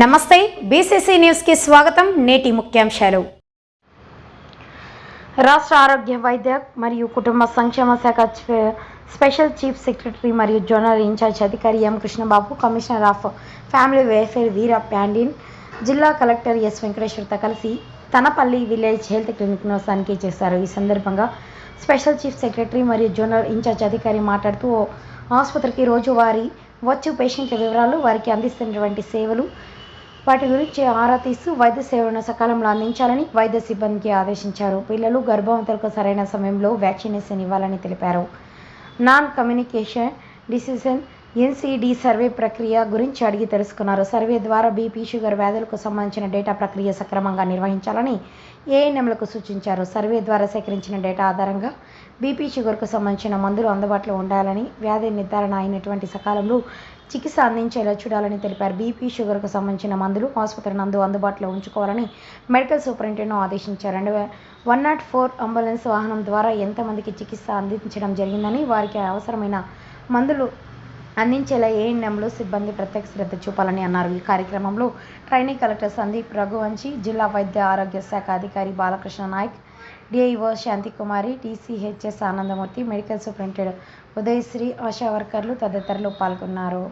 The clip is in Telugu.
నమస్తే బీసీసీ న్యూస్కి స్వాగతం నేటి ముఖ్యాంశాలు. రాష్ట్ర ఆరోగ్య వైద్య మరియు కుటుంబ సంక్షేమ శాఖ స్పెషల్ చీఫ్ సెక్రటరీ మరియు జోనల్ ఇన్ఛార్జ్ అధికారి M Krishnababu commissioner of family welfare Veera Pandian జిల్లా కలెక్టర్ ఎస్ వెంకటేశ్వర్తో కలిసి తనపల్లి విలేజ్ హెల్త్ క్లినిక్ను తనిఖీ చేశారు. ఈ సందర్భంగా స్పెషల్ చీఫ్ సెక్రటరీ మరియు జోనల్ ఇన్ఛార్జ్ అధికారి మాట్లాడుతూ ఆసుపత్రికి రోజువారీ వచ్చు పేషెంట్ల వివరాలు వారికి అందిస్తున్నటువంటి సేవలు వాటి గురించి ఆరా తీస్తూ వైద్య సేవలను సకాలంలో అందించాలని వైద్య సిబ్బందికి ఆదేశించారు. పిల్లలు గర్భవంతులకు సరైన సమయంలో వ్యాక్సినేషన్ ఇవ్వాలని తెలిపారు. Non communication decision NCD survey ప్రక్రియ గురించి అడిగి తెలుసుకున్నారు. సర్వే ద్వారా బీపీ షుగర్ వ్యాధులకు సంబంధించిన డేటా ప్రక్రియ సక్రమంగా నిర్వహించాలని ఏఎన్ఎంలకు సూచించారు. సర్వే ద్వారా సేకరించిన డేటా ఆధారంగా బీపీ షుగర్కు సంబంధించిన మందులు అందుబాటులో ఉండాలని వ్యాధి నిర్ధారణ అయినటువంటి సకాలంలో చికిత్స అందించేలా చూడాలని తెలిపారు. బీపీ షుగర్కు సంబంధించిన మందులు ఆసుపత్రి నందు అందుబాటులో ఉంచుకోవాలని మెడికల్ సూపరింటెండెంట్ ఆదేశించారు. And one nought four ambulance వాహనం ద్వారా ఎంతమందికి చికిత్స అందించడం జరిగిందని వారికి అవసరమైన మందులు అందించేలా ఏఎన్ఎంలు సిబ్బంది ప్రత్యేక శ్రద్ధ చూపాలని అన్నారు. ఈ కార్యక్రమంలో ట్రైనింగ్ కలెక్టర్ సందీప్ రఘువంశీ జిల్లా వైద్య ఆరోగ్య శాఖ అధికారి Balakrishna Nayak DIO Shanthikumari TCHS Anandamurthy medical superintendent Udayasri Asha వర్కర్లు తదితరులు పాల్గొన్నారు.